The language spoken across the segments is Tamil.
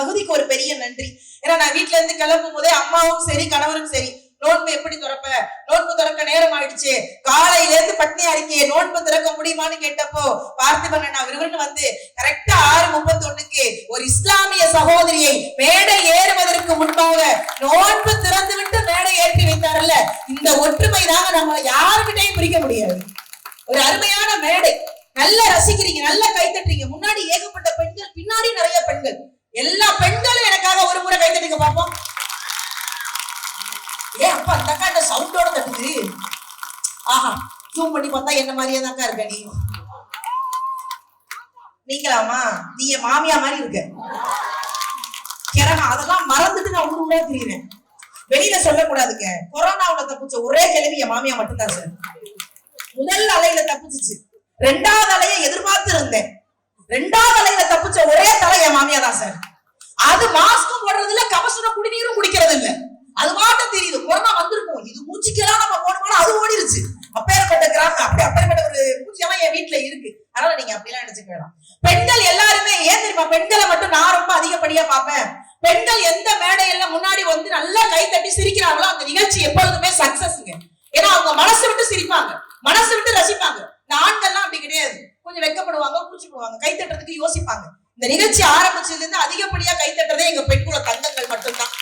பகுதிக்கு ஒரு பெரிய நன்றி. ஏன்னா நான் வீட்ல இருந்து கிளம்பும் போதே அம்மாவும் சரி கணவரும் சரி. நோன்பு எப்படி திறப்ப? நோன்பு திறக்க நேரம் ஆயிடுச்சு. காலையில இருந்து பட்னி அறிக்கையை நோன்பு திறக்க முடியுமான்னு கேட்டப்போ பார்த்திபன் அண்ணா விறுவிறுன்னு வந்து கரெக்டா ஆறு முப்பத்தி ஒண்ணுக்கு ஒரு இஸ்லாமிய சகோதரியை மேடை ஏறுவதற்கு முன்பாக நோன்பு திறந்து விட்டு மேடை ஏற்றி வைத்தாரல்ல இந்த ஒற்றுமை தாங்க நம்மளை யாருக்கிட்டையும் பிரிக்க முடியாது. ஒரு அருமையான மேடை. நல்லா ரசிக்கிறீங்க நல்லா கைத்தட்டுறீங்க முன்னாடி ஏகப்பட்ட பெண்கள் பின்னாடி நிறைய பெண்கள். எல்லா பெண்களும் எனக்காக ஒரு முறை கைத்தட்டுங்க பாப்போம். ஏன் அப்பா அந்த அக்கா இந்த சவுண்டோட தட்டுது? ஆஹா ஜூம் பண்ணி பார்த்தா என்ன மாதிரியே தான்க்கா இருக்க நீ? நீங்களாமா நீ என் மாமியா மாதிரி இருக்க. கிரகம் அதெல்லாம் மறந்துட்டு நான் உள்ள உள்ள தெரியுறேன். வெளியில சொல்லக்கூடாதுங்க. கொரோனாவுல தப்பிச்ச ஒரே கிழவி என் மாமியா மட்டும்தான் சார் முதல் அலையில தப்பிச்சிச்சு. ரெண்டாவது அலையை எதிர்பார்த்து இருந்தேன் ரெண்டாவது அலையில தப்பிச்ச ஒரே தலை என் மாமியா தான் சார் அது மாஸ்க்கும் போடுறது இல்ல கவசன குடிநீரும் குடிக்கிறது இல்ல அது மாட்டம் தெரியுது. கொரோனா வந்திருக்கும். இது மூச்சுக்கெல்லாம் நம்ம போனோம்னா அது ஓடிருச்சு. அப்பேற்பட்ட கிராமம். அப்படி அப்பேற்பட்ட ஒரு பூச்சியெல்லாம் என் வீட்டுல இருக்கு. அதனால நீங்க அப்படிலாம் நினைச்சுக்க வேணாம். பெண்கள் எல்லாருமே ஏன் தெரியுமா? பெண்களை மட்டும் நான் ரொம்ப அதிகப்படியா பார்ப்பேன். பெண்கள் எந்த மேடையில முன்னாடி வந்து நல்லா கை தட்டி சிரிக்கிறாங்களோ அந்த நிகழ்ச்சி எப்பொழுதுமே சக்சஸ்ங்க ஏன்னா அவங்க மனசு விட்டு சிரிப்பாங்க. மனசு விட்டு ரசிப்பாங்க. இந்த ஆண்கள்லாம் அப்படி கிடையாது. கொஞ்சம் வெக்கப்படுவாங்க கூச்சிப்படுவாங்க கை தட்டுறதுக்கு யோசிப்பாங்க. இந்த நிகழ்ச்சி ஆரம்பிச்சதுல இருந்து அதிகப்படியா எங்கள் எங்க பெண்குல தங்கங்கள் மட்டும்தான்.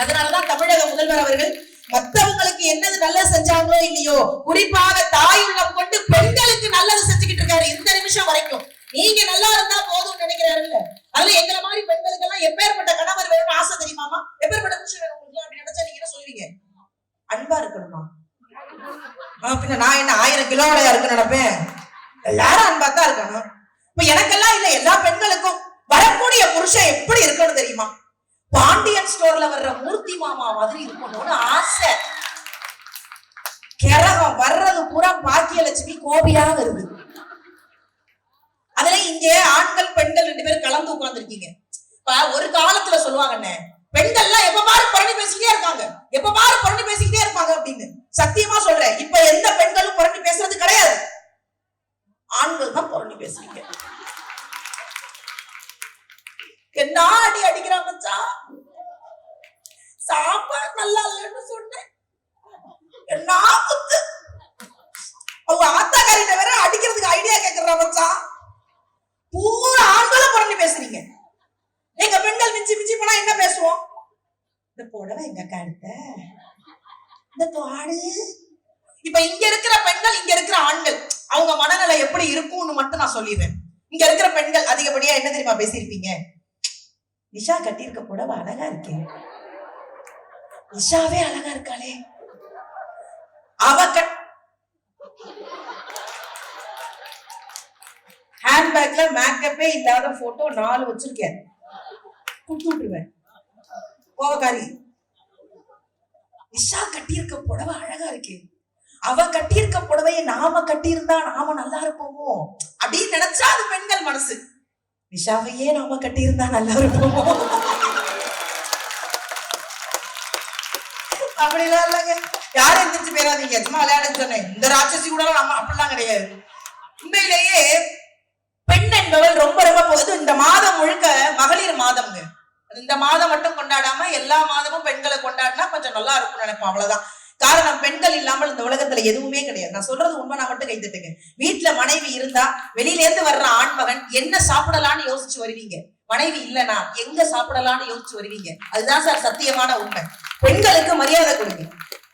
அதனாலதான் தமிழக முதல்வர் அவர்கள் மற்றவங்களுக்கு என்னது நல்லது செஞ்சாங்களோ இல்லையோ குறிப்பாக தாய் உள்ளம் கொண்டு பெண்களுக்கு நல்லது செஞ்சுக்கிட்டு இருக்காரு இந்த நிமிஷம் வரைக்கும். நீங்க நல்லா இருந்தா போதும்னு நினைக்கிறாருல்ல? அதுல எங்களை மாதிரி பெண்களுக்கு எல்லாம் எப்பேற்பட்ட கணவர் வேணும்னு ஆசை தெரியுமாமா எப்பேற்பட்ட புருஷன் வேணும் உங்களுக்கு நினைச்சா நீங்க என்ன சொல்லுவீங்க? அன்பா இருக்கணுமா? பின்ன நான் என்ன ஆயிரம் கிலோடையா இருக்கு நினைப்பேன்? எல்லாரும் அன்பா தான் இருக்கணும். இப்ப எனக்கெல்லாம் இல்ல எல்லா பெண்களுக்கும் வரக்கூடிய புருஷன் எப்படி இருக்கணும் தெரியுமா? பாண்டியன் ஸ்டோர்ல வர்ற மூர்த்தி மாமா மாதிரி இருக்கணும்னு ஆசை. கிரகம் வர்றது பூரா பாக்கியலட்சுமி கோபியா வருது அதுல இங்க ஆண்கள் பெண்கள் ரெண்டு பேரும் கலந்து உட்கார்ந்துருக்கீங்க. இப்ப ஒரு காலத்துல சொல்லுவாங்கண்ணே பெண்கள்லாம் எப்ப பாரு புரணி பேசிக்கிட்டே இருக்காங்க. எப்ப பாரு புரணி பேசிக்கிட்டே இருப்பாங்க அப்படின்னு. சத்தியமா சொல்றேன் இப்ப எந்த பெண்களும் புரணி பேசுறது கிடையாது. ஆண்கள் தான் புரணி பேசுறீங்க. என்ன அடி அடிக்கிறான் மச்சான் சாப்பாடு நல்லா இல்லைன்னு சொன்னேன். என்ன குத்து. அவங்க ஆத்தாக்காரிட்ட வேற அடிக்கிறதுக்கு ஐடியா கேக்குறா மச்சான் பூரா ஆண்களும் புரணி பேசுறீங்க. எங்க பெண்கள் மிஞ்சி மிஞ்சி போனா என்ன பேசுவோம்? இந்த புடவை எங்க அக்கா எடுத்த? இந்த தோடு இப்ப இங்க இருக்கிற பெண்கள் இங்க இருக்கிற ஆண்கள். அவங்க மனநிலை எப்படி இருக்கும்னு மட்டும் நான் சொல்லிடுறேன். இங்க இருக்கிற பெண்கள் அதிகப்படியா என்ன தெரியுமா பேசியிருப்பீங்க? நிஷா கட்டியிருக்க புடவை அழகா இருக்கேன் நிஷாவே அழகா இருக்காளே. அவ கட் ஹேண்ட்பேக்ல மேக்கப்பே இல்லாத போட்டோ நாலு வச்சிருக்கேன். கொடுத்து விட்டுருவேன். கோவக்காரி நிஷா கட்டியிருக்க புடவை அழகா இருக்கே. அவ கட்டியிருக்க புடவையை நாம கட்டியிருந்தா நாம நல்லா இருப்போமோ? அப்படின்னு நினைச்சா அது பெண்கள் மனசு. நிஷாவையே நாம கட்டியிருந்தா நல்லா இருப்போமோ? அப்படிலாம் இல்லைங்க. யாரும் எந்திரிச்சு பேராதீங்க. சும்மா விளையாட சொன்னேன். இந்த ராட்சசி கூட நம்ம அப்படிலாம் கிடையாது. உண்மையிலேயே பெண் என்பவள் ரொம்ப ரொம்ப போகுது இந்த மாதம் முழுக்க மகளிர் மாதம்ங்க. இந்த மாதம் மட்டும் கொண்டாடாம எல்லா மாதமும் பெண்களை கொண்டாடினா கொஞ்சம் நல்லா இருக்கும்னு நினைப்போம் அவ்வளவுதான். காரணம் பெண்கள் இல்லாமல் இந்த உலகத்துல எதுவுமே கிடையாது. நான் சொல்றது உண்மை நான் மட்டும் கைத்தட்டுங்க வீட்டுல மனைவி இருந்தா வெளியில இருந்து வர்ற ஆண்மகன் என்ன சாப்பிடலாம்னு யோசிச்சு வருவீங்க? மனைவி இல்லனா எங்க சாப்பிடலாம்னு யோசிச்சு வருவீங்க? அதுதான் சார் சத்தியமான உண்மை. பெண்களுக்கு மரியாதை கொடுங்க.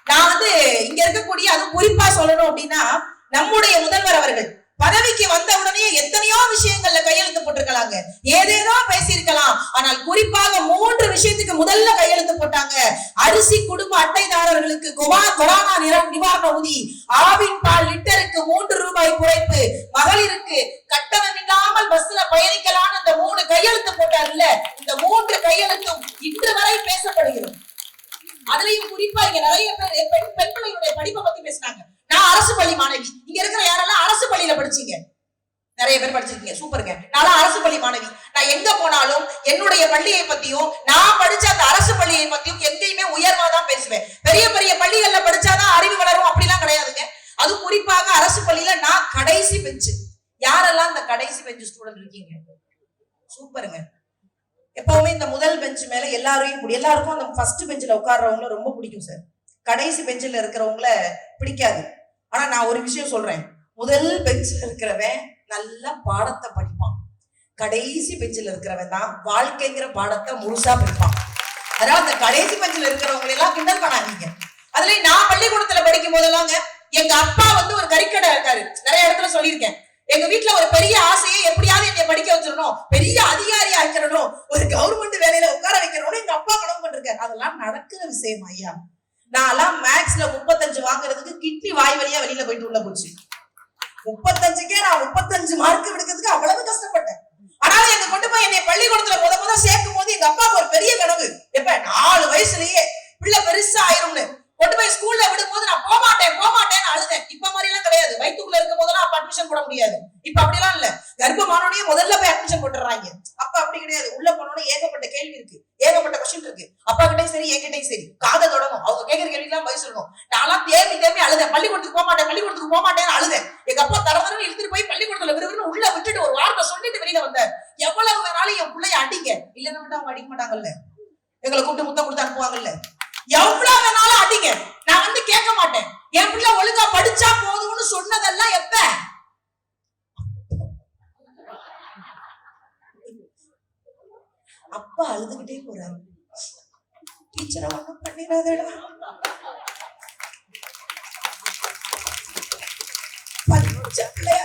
நான் வந்து இங்க இருக்கக்கூடிய அது குறிப்பா சொல்லணும் அப்படின்னா நம்முடைய முதல்வர் அவர்கள் பதவிக்கு வந்த உடனே எத்தனையோ விஷயங்கள்ல கையெழுத்து போட்டிருக்கலாங்க. ஏதேதோ பேசியிருக்கலாம். ஆனால் குறிப்பாக மூன்று விஷயத்துக்கு முதல்ல கையெழுத்து போட்டாங்க. அரிசி குடும்ப அட்டைதாரர்களுக்கு கொரோனா நிறம் நிவாரண உதி ஆவின் பால் லிட்டருக்கு மூன்று ரூபாய் குறைப்பு. மகளிருக்கு கட்டணம் இல்லாமல் பஸ்ல பயணிக்கலாம்னு அந்த மூணு கையெழுத்து போட்டார்ல இந்த மூன்று கையெழுத்தும் இன்று வரை பேசப்படுகிறது. அதுலயும் குறிப்பா இங்க நிறைய பேர் பெண் பெண்களுடைய படிப்பை பத்தி பேசினாங்க. நான் அரசு பள்ளி மாணவி இங்க இருக்கிற யாரெல்லாம் அரசு பள்ளியில படிச்சீங்க நிறைய பேர் படிச்சிருக்கீங்க. சூப்பருங்க. நான் அரசு பள்ளி மாணவி. நான் எங்க போனாலும் என்னுடைய பள்ளியை பத்தியும் நான் படிச்ச அந்த அரசு பள்ளியை பத்தியும் எங்கேயுமே உயர்வா தான் பேசுவேன். பெரிய பெரிய பள்ளிகள்ல படிச்சாதான் அறிவு வளரும். அப்படிலாம் கிடையாதுங்க. அது குறிப்பாக அரசு பள்ளியில நான் கடைசி பெஞ்சு யாரெல்லாம் இந்த கடைசி பெஞ்சு ஸ்டூடெண்ட் இருக்கீங்க? சூப்பருங்க. எப்பவுமே இந்த முதல் பெஞ்ச் மேல எல்லாரையும் எல்லாருக்கும் அந்த ஃபர்ஸ்ட் பெஞ்சில் உட்கார்றவங்கள ரொம்ப பிடிக்கும் சார். கடைசி பெஞ்சில் இருக்கிறவங்கள பிடிக்காது. ஆனா நான் ஒரு விஷயம் சொல்றேன். முதல் பெஞ்சில் இருக்கிறவன் நல்ல பாடத்தை படிப்பான். கடைசி பெஞ்சில் இருக்கிறவன் தான் வாழ்க்கைங்கிற பாடத்தை முழுசா படிப்பான் அதாவது அந்த கடைசி பெஞ்சில் இருக்கிறவங்களை எல்லாம் கிண்டல் பண்ணாதீங்க. அதுல நான் பள்ளிக்கூடத்துல படிக்கும் போதெல்லாங்க எங்க அப்பா வந்து ஒரு கறிக்கடை இருக்காரு. நிறைய இடத்துல சொல்லியிருக்கேன். எங்க வீட்டுல ஒரு பெரிய ஆசையை எப்படியாவது என்னை படிக்க வச்சிடணும். பெரிய அதிகாரி ஆக்கிடணும். ஒரு கவர்மெண்ட் வேலையில உட்கார வைக்கணும்னு எங்க அப்பா கனவு பண்ணிருக்காரு அதெல்லாம் நடக்கிற விஷயம் ஐயா. நான்லாம் மேக்ஸ்ல முப்பத்தஞ்சு வாங்குறதுக்கு கிட்னி வாய் வழியா வெளியில போயிட்டு உள்ள போச்சு. முப்பத்தஞ்சுக்கே நான் முப்பத்தஞ்சு மார்க் எடுக்கிறதுக்கு அவ்வளவு கஷ்டப்பட்டேன். ஆனாலும் எங்க கொண்டு போய் என்னை பள்ளிக்கூடத்துல முத முத சேர்க்கும் போது எங்க அப்பாவுக்கு ஒரு பெரிய கனவு. எப்ப? நாலு வயசுலயே. பிள்ளை பெருசா ஆயிரும்னு. கொண்டு போய் ஸ்கூல்ல விடும்போது நான் போக மாட்டேன் போக மாட்டேன்னு அழுதேன். இப்ப மாதிரி எல்லாம் கிடையாது. வயிற்றுக்குள்ள இருக்கும் போதெல்லாம் அப்ப அட்மிஷன் போட முடியாது. இப்ப அப்படிலாம் இல்ல. கர்ப்பமானோடய முதல்ல போய் அட்மிஷன் போட்டுறாங்க அப்ப அப்படி கிடையாது. உள்ள போனோட ஏகப்பட்ட கேள்வி இருக்கு. ஏகப்பட்ட கொஸ்டின் இருக்கு. அப்பா கிட்டயும் சரி என்கிட்டயும் சரி. காதை தொடங்கும் அவங்க கேட்கிற கேள்விக்கெல்லாம் பதில் சொல்லணும். நான்லாம் தேம்பி தேம்பி அழுதேன். பள்ளிக்கூடத்துக்கு போக மாட்டேன் பள்ளிக்கூடத்துக்கு போக மாட்டேன்னு அழுதேன். எங்க அப்பா தர இழுத்துட்டு போய் பள்ளிக்கூடத்துல விறுவிறுன்னு உள்ள விட்டுட்டு ஒரு வார்த்தை சொல்லிட்டு வெளியில வந்தார். எவ்வளவு வேணாலும் என் பிள்ளைய அடிங்க. இல்லைன்னா மட்டும் அவங்க அடிக்க மாட்டாங்கல்ல. எங்களை கூப்பிட்டு முத்தம் கொடுத்து அனுப்புவாங்கல்ல. எவ்வளவு வேணாலும் அடிங்க. நான் வந்து கேட்க மாட்டேன். என் பிள்ளை ஒழுங்கா படிச்சா போதும்னு சொன்னதெல்லாம் எப்ப? அப்பா அழுதுகிட்டே போறாரு. டீச்சரை ஒண்ணும் பண்ணிடாதடா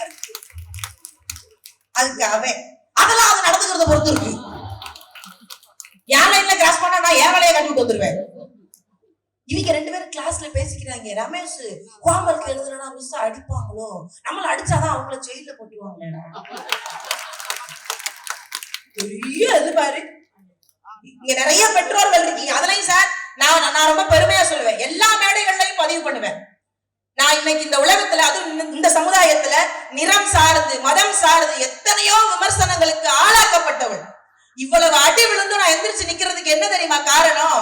இருக்கு. அதுக்கு அவன் அதெல்லாம் அது நடந்துக்கிறத பொறுத்து இருக்கு. என் லைன்ல கிராஸ் பண்ணா நான் என் வேலையை கட்டி வந்துருவேன். இவங்க ரெண்டு பேரும் கிளாஸ்ல பேசிக்கிறாங்க. ரமேஷ் கோமலுக்கு எழுதுனா மிஸ் அடிப்பாங்களோ? நம்மள அடிச்சாதான் அவங்கள ஜெயில போட்டுருவாங்களேடா பெரிய இது பாரு. இங்க நிறைய பெற்றோர்கள் இருக்கீங்க. அதுலயும் சார் நான் நான் ரொம்ப பெருமையா சொல்லுவேன். எல்லா மேடைகள்லையும் பதிவு பண்ணுவேன். நான் இன்னைக்கு இந்த உலகத்துல அதுவும் இந்த சமுதாயத்துல நிறம் சார்ந்து மதம் சார்ந்து எத்தனையோ விமர்சனங்களுக்கு ஆளாக்கப்பட்டவள். இவ்வளவு அடி விழுந்து நான் எந்திரிச்சு நிக்கிறதுக்கு என்ன தெரியுமா காரணம்?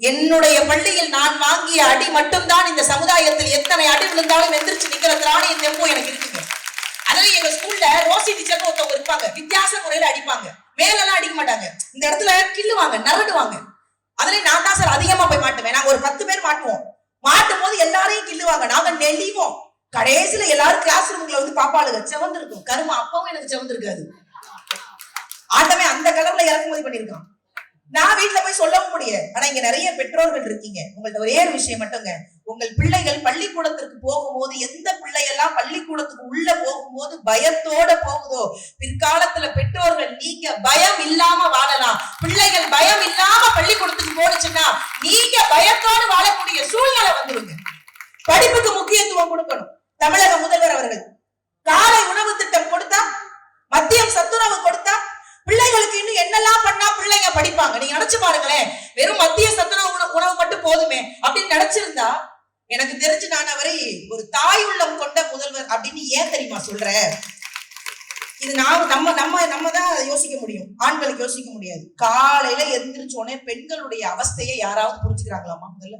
என்னுடைய பள்ளியில் நான் வாங்கிய அடி மட்டும்தான் இந்த சமுதாயத்தில் எத்தனை அடி விழுந்தாலும் எந்திரிச்சு நிக்கிறதுனால என் தெம்பு எனக்கு இருக்குங்க. அதுல எங்க ஸ்கூல்ல ரோசி டீச்சர்னு ஒருத்தவங்க இருப்பாங்க. வித்தியாச முறையில அடிப்பாங்க. மேலெல்லாம் அடிக்க மாட்டாங்க. இந்த இடத்துல கிள்ளுவாங்க நரடுவாங்க அதுல நான் தான் சார் அதிகமா போய் மாட்டுவேன். நாங்க ஒரு பத்து பேர் மாட்டுவோம். மாட்டும் போது எல்லாரையும் கிள்ளுவாங்க நாங்க நெளிவோம். கடைசியில எல்லாரும் கிளாஸ் ரூம்ல வந்து பாப்பாளுங்க. செவந்திருக்கும் கருமா அப்பவும் எனக்கு செவந்திருக்காது ஆட்டமே அந்த கலர்ல இறக்குமதி பண்ணிருக்கான் நான் வீட்டுல போய் சொல்லவும் முடியாது ஆனா இங்க நிறைய பெற்றோர்கள் இருக்கீங்க. உங்கள்ட்ட ஒரே ஒரு விஷயம் மட்டுங்க. உங்கள் பிள்ளைகள் பள்ளிக்கூடத்திற்கு போகும்போது எந்த பிள்ளையெல்லாம் பள்ளிக்கூடத்துக்கு உள்ள போகும்போது பயத்தோட போகுதோ பிற்காலத்துல பெற்றோர்கள் நீங்க பயம் இல்லாம வாழலாம். பிள்ளைகள் பயம் இல்லாம பள்ளிக்கூடத்துக்கு போனுச்சுன்னா நீங்க பயத்தோடு வாழக்கூடிய சூழ்நிலை வந்துருங்க. படிப்புக்கு முக்கியத்துவம் கொடுக்கணும். தமிழக முதல்வர் அவர்கள் காலை உணவு திட்டம் கொடுத்தா மதியம் சத்துணவு கொடுத்தா பிள்ளைகளுக்கு இன்னும் என்னெல்லாம் பண்ணா பிள்ளைங்க படிப்பாங்க. நீங்க நினைச்சு பாருங்களேன் வெறும் மத்திய சத்துணவு உணவு உணவு மட்டும் போதுமே அப்படின்னு நினைச்சிருந்தா எனக்கு தெரிஞ்சு நான் அவரை ஒரு தாய் உள்ளம் கொண்ட முதல்வர் அப்படின்னு ஏன் தெரியுமா சொல்ற? இது நான் நம்ம நம்ம நம்ம தான் யோசிக்க முடியும். ஆண்களுக்கு யோசிக்க முடியாது. காலையில எந்திரிச்சோடனே பெண்களுடைய அவஸ்தையை யாராவது புரிஞ்சுக்கிறாங்களாமா முதல்ல?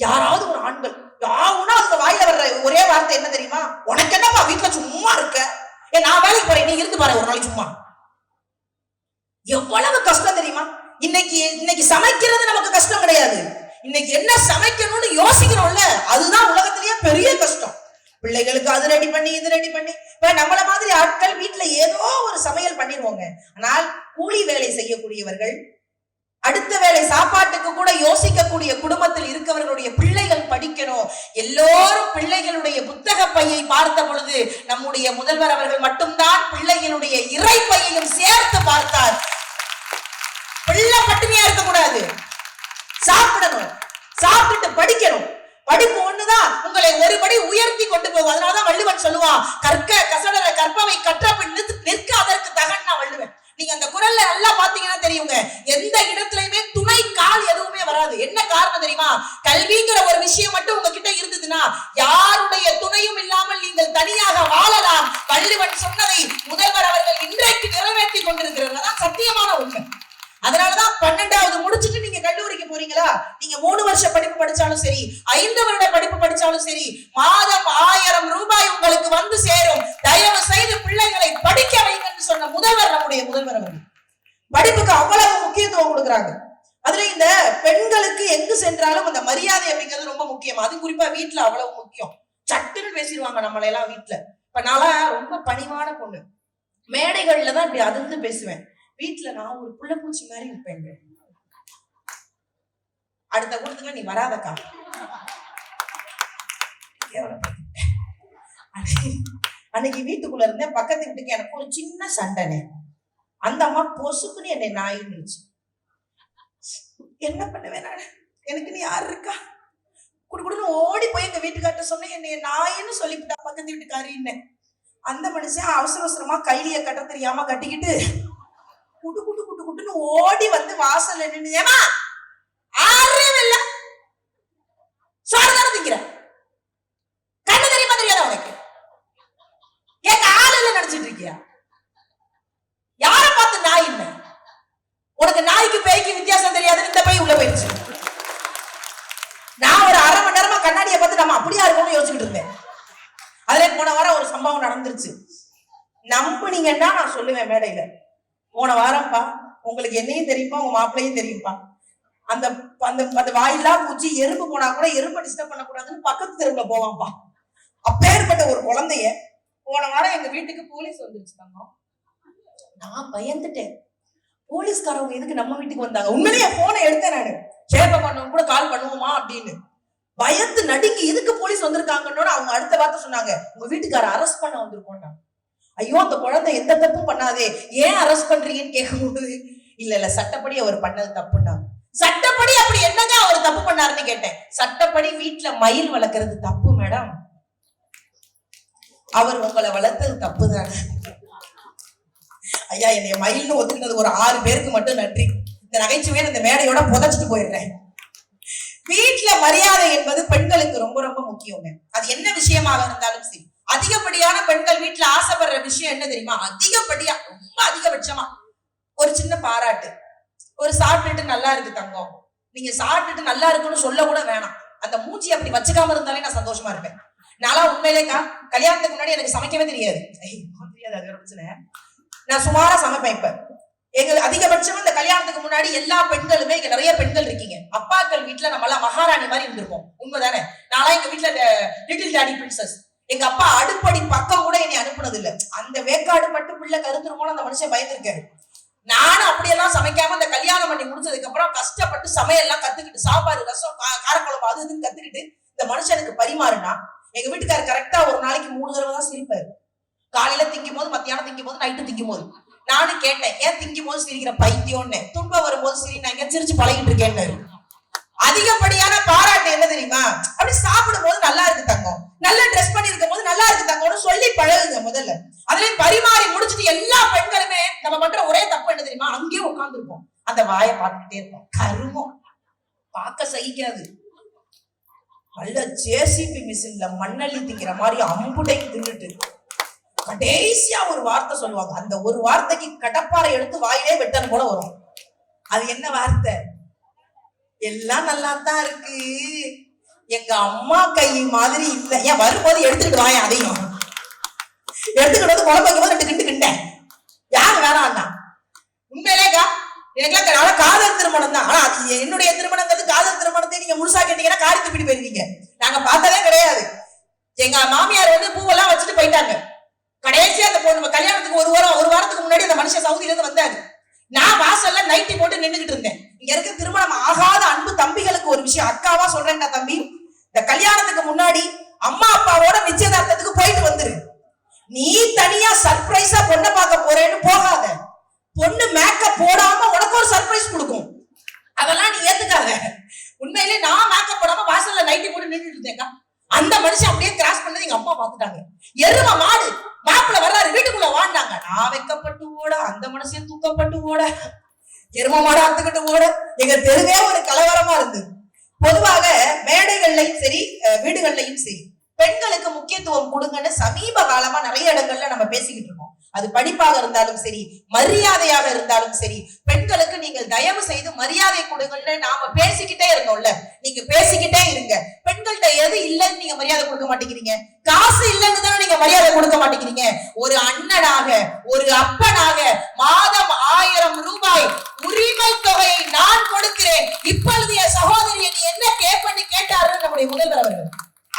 யாராவது ஒரு ஆண்கள். யாவுனா அந்த வாயில வர்ற ஒரே வார்த்தை என்ன தெரியுமா? உனக்கு என்னப்பா வீட்டுல சும்மா இருக்க? ஏ நான் வேலைக்கு போறேன் நீ இருந்து பாரு ஒரு நாளைக்கு சும்மா. எவ்வளவு கஷ்டம் தெரியுமா? இன்னைக்கு இன்னைக்கு சமைக்கிறது நமக்கு கஷ்டம் கிடையாது. இன்னைக்கு என்ன சமைக்கணும்னு யோசிக்கிறோம்ல அதுதான் உலகத்திலேயே பெரிய கஷ்டம். பிள்ளைகளுக்கு அது ரெடி பண்ணி இது ரெடி பண்ணி. இப்ப நம்மள மாதிரி ஆட்கள் வீட்டுல ஏதோ ஒரு சமையல் பண்ணிடுவோங்க. ஆனால் கூலி வேலை செய்யக்கூடியவர்கள் அடுத்த வேளை சாப்பாட்டுக்கு கூட யோசிக்கக்கூடிய குடும்பத்தில் இருக்கவர்களுடைய பிள்ளைகள் படிக்கணும். எல்லோரும் பிள்ளைகளுடைய புத்தக பையை பார்த்த பொழுது நம்முடைய முதல்வர் அவர்கள் மட்டும்தான் பிள்ளைகளுடைய இறை பையையும் சேர்த்து பார்த்தார். பிள்ளை பட்டினியா இருக்கக்கூடாது. சாப்பிடணும். சாப்பிட்டு படிக்கணும். படிப்பு ஒண்ணுதான். உங்களை ஒருபடி உயர்த்தி கொண்டு போகும். அதனாலதான் வள்ளுவன் சொல்லுவான் கற்க கசடர கற்பவை கற்ற பின் நிற்க- அதற்கு தகன் வள்ளுவன். நீங்க அந்த குரல்ல நல்லா பாத்தீங்கன்னா தெரியுங்க. எந்த இடத்துலயுமே துணை கால் எதுவுமே வராது. என்ன காரணம் தெரியுமா? கல்விங்கிற ஒரு விஷயம் மட்டும் உங்ககிட்ட இருந்ததுன்னா யாருடைய துணையும் இல்லாமல் நீங்கள் தனியாக வாழலாம். வள்ளுவன் சொன்னதை முதல்வர் அவர்கள் இன்றைக்கு நிறைவேற்றி கொண்டிருக்கிறார். அதான் சத்தியமான உண்மை. அதனாலதான் பன்னெண்டாவது முடிச்சுட்டு நீங்க கல்லூரிக்கு போறீங்களா? நீங்க மூணு வருஷ படிப்பு படிச்சாலும் சரி ஐந்து வருட படிப்பு படிச்சாலும் சரி மாதம் ஆயிரம் ரூபாய் உங்களுக்கு வந்து சேரும். தயவு செய்து பிள்ளைகளை படிக்க வைங்கன்னு சொன்ன முதல்வர் நம்முடைய முதல்வர் அவர்கள். படிப்புக்கு அவ்வளவு முக்கியத்துவம் கொடுக்குறாங்க. அதுல இந்த பெண்களுக்கு எங்கு சென்றாலும் அந்த மரியாதை அப்படிங்கிறது ரொம்ப முக்கியம். அது குறிப்பா வீட்டுல அவ்வளவு முக்கியம். சட்டுன்னு பேசிடுவாங்க நம்மளையெல்லாம் வீட்டுல. இப்ப நான் ரொம்ப பணிவான பொண்ணு. மேடைகள்ல தான் இப்படி அதிர்ந்து பேசுவேன். வீட்டுல நான் ஒரு புள்ளப்பூச்சி மாதிரி இருப்பேங்க அடுத்த கூட்டத்துல நீ வராதக்கா. அன்னைக்கு- வீட்டுக்குள்ள இருந்தேன். பக்கத்து வீட்டுக்கு எனக்கு ஒரு சின்ன சண்டைனே. அந்த அம்மா பொசுக்குன்னு என்னை நாயின்னுச்சு என்ன பண்ணுவேன் நான்? எனக்கு நீ யார் இருக்கா? குடுக்குடுன்னு ஓடி போய் எங்க வீட்டுக்கார்ட்ட சொன்னேன். என்னைய நாயின்னு சொல்லிவிட்டா பக்கத்து வீட்டுக்காரின்னு. அந்த மனுஷன் அவசர அவசரமா கைலிய கட்ட தெரியாம கட்டிக்கிட்டு குடு குடு குடு குடுன்னு ஓடி வந்து வாசல்ல நின்னு ஏமா ஆறவே இல்ல. சோறு தானே திங்கிற கண்ணு தெரியுமா தெரியாதா உனக்கு? கேட்க ஆள் இல்ல நினைச்சிட்டு இருக்கியா? யார பார்த்து நாய் என்ன? உனக்கு நாய்க்கு பேய்க்கு வித்தியாசம் தெரியாதுன்னு இந்த பை உள்ள போயிடுச்சு. நான் ஒரு அரை மணி நேரமா கண்ணாடியை பார்த்து நம்ம அப்படியா இருக்கணும்னு யோசிச்சுட்டு இருந்தேன். அதுல போன வாரம் ஒரு சம்பவம் நடந்துருச்சு. நம்புனீங்கன்னா நான் சொல்லுவேன் மேடையில. போன வாரம்ப்பா உங்களுக்கு என்னையும் தெரியுமா உங்க மாப்பிள்ளையும் தெரியும்ப்பா அந்த அந்த அந்த வாயிலா பூச்சி எறும்பு போனா கூட எறும்பை டிஸ்டர்ப் பண்ணக்கூடாதுன்னு பக்கத்து தெருவுல போவான்ப்பா. அப்பேற்பட்ட ஒரு குழந்தைய போன வாரம் எங்க வீட்டுக்கு போலீஸ் வந்துருச்சு நான் பயந்துட்டேன். போலீஸ்காரவங்க எதுக்கு நம்ம வீட்டுக்கு வந்தாங்க? உண்மையிலேயே போனை எடுத்தேன் நானு. சேவை பண்ணவங்க கூட கால் பண்ணுவோமா அப்படின்னு. பயந்து நடுங்கி எதுக்கு போலீஸ் வந்திருக்காங்கன்னு அவங்க அடுத்த வார்த்தை சொன்னாங்க. உங்க வீட்டுக்கார அரெஸ்ட் பண்ண வந்திருக்கோம்டா ஐயோ அந்த குழந்தை எந்த தப்பும் பண்ணாதே. ஏன் அரெஸ்ட் பண்றீங்கன்னு கேட்கும்போது இல்ல இல்ல சட்டப்படி அவர் பண்ணது தப்புன்னா. சட்டப்படி அப்படி என்னங்க அவர் தப்பு பண்ணாருன்னு கேட்டேன். சட்டப்படி வீட்டுல மயில் வளர்க்கறது தப்பு மேடம். அவர் உங்களை வளர்த்தது தப்புதானே. ஐயா என்னைய மயில்னு ஒத்துக்கிட்டது ஒரு ஆறு பேருக்கு மட்டும் நன்றி. இந்த நகைச்சுவையை இந்த மேடையோட புதைச்சிட்டு போயிடுறேன். வீட்டுல மரியாதை என்பது பெண்களுக்கு ரொம்ப ரொம்ப முக்கியங்க. அது என்ன விஷயமாக இருந்தாலும் சரி. அதிகப்படியான பெண்கள் வீட்டுல ஆசைப்படுற விஷயம் என்ன தெரியுமா? அதிகப்படியா ரொம்ப அதிகபட்சமா ஒரு சின்ன பாராட்டு. ஒரு சாப்பிட்டுட்டு நல்லா இருக்கு தங்கம். நீங்க சாப்பிட்டுட்டு நல்லா இருக்குன்னு சொல்ல கூட வேணாம். அந்த மூச்சி அப்படி வச்சுக்காம இருந்தாலே நான் சந்தோஷமா இருப்பேன். நான்லாம் உண்மையிலேக்கா கல்யாணத்துக்கு முன்னாடி எனக்கு சமைக்கவே தெரியாது. தெரியாது அது பிரச்சனை. நான் சுமாரா சமைப்பேன் இப்ப. எங்க அதிகபட்சமா இந்த கல்யாணத்துக்கு முன்னாடி எல்லா பெண்களுமே இங்க நிறைய பெண்கள் இருக்கீங்க. அப்பாக்கள் வீட்டுல நம்ம எல்லாம் மகாராணி மாதிரி இருந்திருப்போம். உண்மைதானே? நான்லாம் எங்க வீட்டுல லிட்டில் டேடி பிரின்சஸ். எங்க அப்பா அடுப்படி பக்கம் கூட என்னை அனுப்புனது இல்ல அந்த வேக்காடு மட்டும் பிள்ளை கருத்துருமோன்னு அந்த மனுஷன் பயந்துருக்காரு. நானும் அப்படியெல்லாம் சமைக்காம இந்த கல்யாணம் பண்ணி முடிச்சதுக்கு அப்புறம் கஷ்டப்பட்டு சமையல்லாம் கத்துக்கிட்டு சாப்பாடு ரசம் காரக்குழம்பு அது இதுன்னு கத்துக்கிட்டு இந்த மனுஷனுக்கு பரிமாறுனா எங்க வீட்டுக்காரர் கரெக்டா ஒரு நாளைக்கு மூணு தடவை தான் சிரிப்பாரு. காலையில திங்கும் போது மத்தியானம் திங்கும் போது நைட்டு திங்கும் போது நானும் கேட்டேன் ஏன் திங்கும் போது சிரிக்கிற பைத்தியம்னு? துன்பம் வரும்போது சரி நான் எங்க சிரிச்சு பழகிட்டு இருக்கேன்னு. அதிகப்படியான பாராட்டு என்ன தெரியுமா? அப்படி சாப்பிடும் போது நல்லா இருக்கு தங்கம். நல்லா ட்ரெஸ் பண்ணி இருக்கும் போது நல்லா இருக்கு ஒன்று சொல்லி பழகுங்க முதல்ல. அதுலயும் பரிமாறி முடிச்சிட்டு எல்லா பெண்களுமே நம்ம பண்ற ஒரே தப்பு என்ன தெரியுமா? அங்கேயே உட்காந்துருப்போம் அந்த வாயை பார்த்துக்கிட்டே இருப்போம். கருமம் பார்க்க சகிக்காது. நல்ல ஜேசிபி மிஷின்ல மண்ணள்ளி திக்கிற மாதிரி அம்புடை தின்னுட்டு. கடைசியா ஒரு வார்த்தை சொல்லுவாங்க. அந்த ஒரு வார்த்தைக்கு கடப்பாறை எடுத்து வாயிலே வெட்டணும் கூட வரும். அது என்ன வார்த்தை? எல்லாம் நல்லா தான் இருக்கு. எங்க அம்மா கை மாதிரி இல்ல. ஏன் வரும்போது எடுத்துக்கிட்டு வாயேன் அதையும். எடுத்துக்கிட்டு வந்து குழம்பு வைக்கும் போது ரெண்டு கிண்டு கிண்டேன். யாரு அண்ணா. உண்மையிலேக்கா எனக்குலாம் நல்லா காதல் திருமணம் தான். ஆனா அது என்னுடைய திருமணங்கிறது காதல் திருமணத்தை நீங்க முழுசா கேட்டீங்கன்னா காரி துப்பிட்டு போயிருவீங்க. நாங்க பார்த்ததே கிடையாது. எங்க மாமியார் வந்து பூவெல்லாம் வச்சுட்டு போயிட்டாங்க. கடைசியா அந்த பொண்ணு கல்யாணத்துக்கு ஒரு வாரம் ஒரு வாரத்துக்கு முன்னாடி அந்த மனுஷன் சவுதியில இருந்து வந்தாரு. நான் வாசல்ல நைட்டி போட்டு நின்றுகிட்டு இருந்தேன். விஷயம் அக்காவா சொல்றேன்டா தம்பி? இந்த கல்யாணத்துக்கு முன்னாடி அம்மா அப்பாவோட நிச்சயதார்த்தத்துக்கு போயிட்டு வந்துரு. நீ தனியா சர்ப்ரைஸா பொண்ணை பார்க்க போறேன்னு போகாத. பொண்ணு மேக்கப் போடாம உனக்கு ஒரு சர்ப்ரைஸ் கொடுக்கும். அதெல்லாம் நீ ஏத்துக்காத. உண்மையிலே நான் மேக்கப் போடாம வாசல்ல நைட்டி போட்டு நின்றுட்டு இருந்தேன்க்கா அந்த மனுஷன் அப்படியே கிராஸ் பண்ணது எங்க அம்மா பாத்துட்டாங்க எரும மாடு மாப்பிள்ள வர்றாரு வீட்டுக்குள்ள வாண்டாங்க நான் வைக்கப்பட்டு ஓட அந்த மனுஷன் தூக்கப்பட்டு ஓட. எரும மாடு அறுத்துக்கிட்டு ஓட. எங்க தெருவே ஒரு கலவரமா இருந்தது. பொதுவாக மேடைகள்லையும் சரி வீடுகள்லையும் சரி பெண்களுக்கு முக்கியத்துவம் கொடுங்கன்னு சமீப காலமா நிறைய இடங்கள்ல நம்ம பேசிக்கிட்டு இருக்கோம். அது படிப்பாக இருந்தாலும் சரி மரியாதையாக இருந்தாலும் சரி பெண்களுக்கு நீங்கள் தயவு செய்து மரியாதை கொடுங்கன்னு நாம பேசிக்கிட்டே இருந்தோம்ல. நீங்க பேசிக்கிட்டே இருங்க. பெண்கள்கிட்ட எது இல்லைன்னு நீங்க மரியாதை கொடுக்க மாட்டேங்கிறீங்க. காசு இல்லைன்னு தானே நீங்க மரியாதை கொடுக்க மாட்டேங்கிறீங்க ஒரு அண்ணனாக ஒரு அப்பனாக மாதம் ஆயிரம் ரூபாய் இப்பொழுது என் சகோதரி நீ என்ன கேட்பன்னு கேட்டாரு நம்முடைய முதல்வர் அவர்கள்.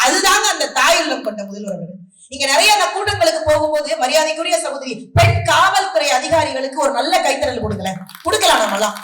அதுதாங்க அந்த தாயுள்ளம் கொண்ட முதல்வர் அவர்கள். இங்க நிறைய அந்த கூட்டங்களுக்கு போகும்போது மரியாதைக்குரிய சகோதரி பெண் காவல்துறை அதிகாரிகளுக்கு ஒரு நல்ல கைத்தறல் கொடுக்கல. கொடுக்கலாம் நம்மளாம்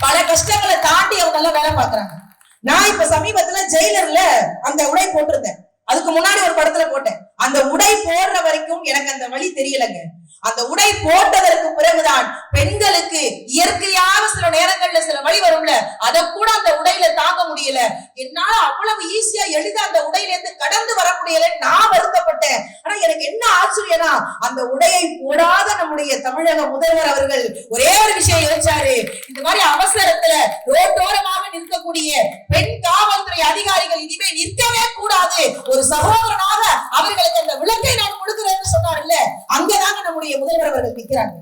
பல கஷ்டங்களை தாண்டி அவங்க எல்லாம் வேலை பாக்குறாங்க நான் இப்ப சமீபத்துல ஜெயிலர்ல அந்த உடை போட்டிருந்தேன். அதுக்கு முன்னாடி ஒரு படத்துல போட்டேன். அந்த உடை போடுற வரைக்கும் எனக்கு அந்த வழி தெரியலங்க. அந்த உடை போட்டதற்கு பிறகுதான் பெண்களுக்கு இயற்கையாக சில நேரங்கள்ல சில வழி வரும்ல? அத கூட அந்த உடையில தாங்க முடியல. என்னால அவ்வளவு ஈஸியா எளிதா அந்த உடையில இருந்து கடந்து வர முடியல நான் வருத்தப்பட்டேன். ஆனா எனக்கு என்ன ஆச்சரியனா அந்த உடையை போடாத நம்முடைய தமிழக முதல்வர் அவர்கள் ஒரே ஒரு விஷயம் யோசிச்சாரு. இந்த மாதிரி அவசரத்துல ரோட்டோரமாக நிற்கக்கூடிய பெண் காவல்துறை அதிகாரிகள் இனிமே நிற்கவே கூடாது. ஒரு சகோதரனாக அவர்களுக்கு அந்த விளக்கை நான் கொடுக்கிறேன்னு சொன்னார்ல அங்கதாங்க நம்ம முதல்வர் அவர்கள் நிற்கிறாங்க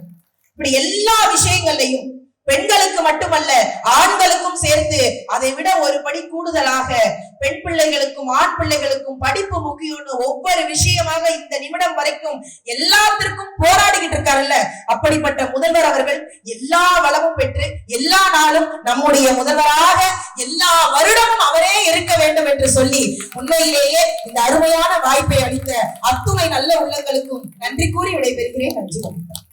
இப்படி எல்லா விஷயங்கள்லையும் பெண்களுக்கு மட்டுமல்ல ஆண்களுக்கும் சேர்த்து அதை விட ஒரு படி கூடுதலாக பெண் பிள்ளைகளுக்கும் ஆண் பிள்ளைகளுக்கும் படிப்பு முக்கியம்னு ஒவ்வொரு விஷயமாக இந்த நிமிடம் வரைக்கும் எல்லாத்திற்கும் போராடிக்கிட்டு இருக்காருல்ல. அப்படிப்பட்ட முதல்வர் அவர்கள் எல்லா வளமும் பெற்று எல்லா நாளும் நம்முடைய முதல்வராக எல்லா வருடமும் அவரே இருக்க வேண்டும் என்று சொல்லி உண்மையிலேயே இந்த அருமையான வாய்ப்பை அளித்த அத்துணை நல்ல உள்ளங்களுக்கும் நன்றி கூறி விடைபெறுகிறேன். நன்றி வணக்கம்.